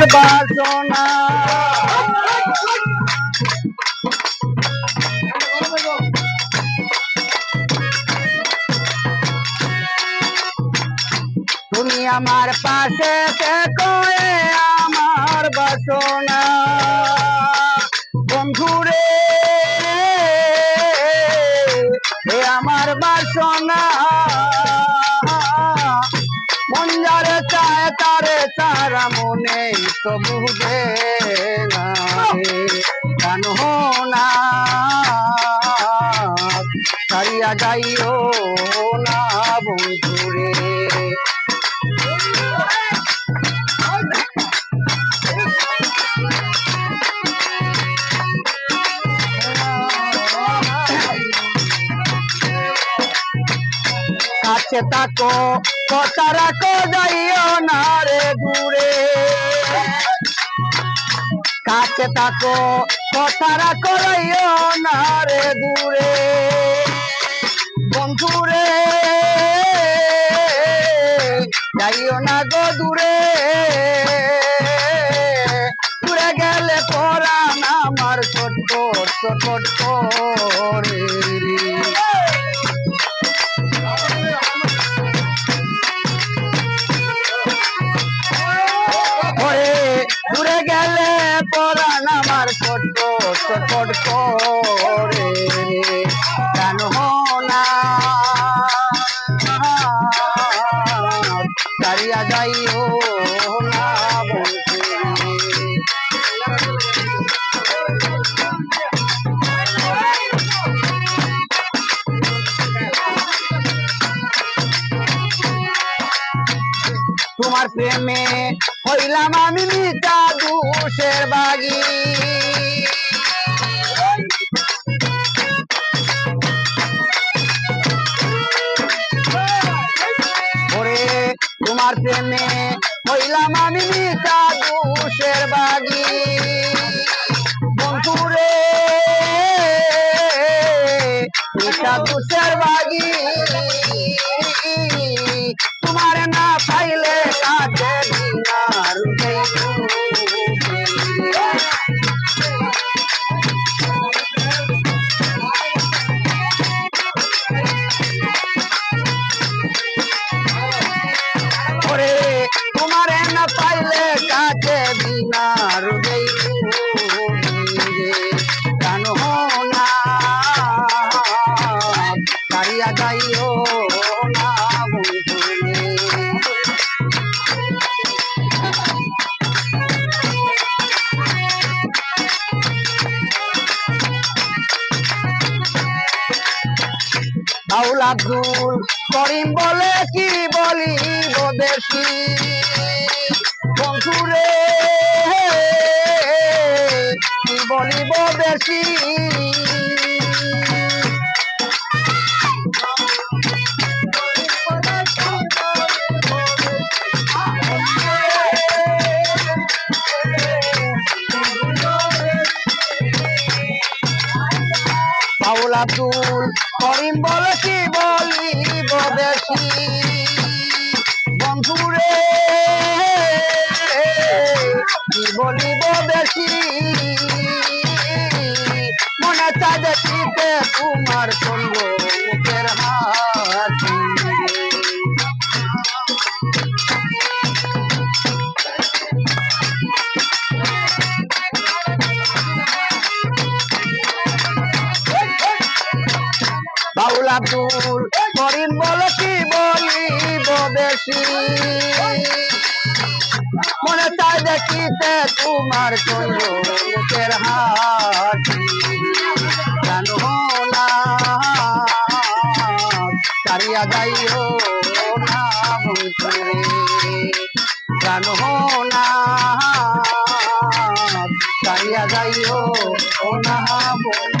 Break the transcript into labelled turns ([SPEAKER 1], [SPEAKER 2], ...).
[SPEAKER 1] আমার বাসনা তুমি আমার পাশে থেকো আমার বাসনা বন্ধুরে আমার বাসনা চায় তারে মনে তো বুঝে না না? সারিয়া যাইও না বন্ধুরে। কাছে তাকো কথা রাখো যাইও না রে দূরে। কাছে তাকো কথা রাখো যাইও না রে দূরে। বন্ধুরে, যাইও না গো দূরে। দূরে গেলে পরাণ আমার ছোট্ট ছোট করে পরাণ আমার ছোট্ট ছোট করে। প্রেমে হইলাম আমি মিতা দুষের বাগি। ওরে, তোমার প্রেমে হইলাম আমি মিতা দুষের বাগি। বন্ধুরে মিতা দুষের বাগি। বাউল আব্দুল করিম বলে কি বলি বেশি বন্ধুরে কি বলিব বেশি আব্দুল করিম বলে কি বলিব বেশি বন্ধুরে, কি বলিব বেশি মনে চাঁদে তোমার সঙ্গ মুখের হাসি। বাউল আব্দুল করিম বলে কি বলিব বেশি মনে চাই দেখিতে তোমার চন্দ্রের জানো না? কারিয়া যাইও না না?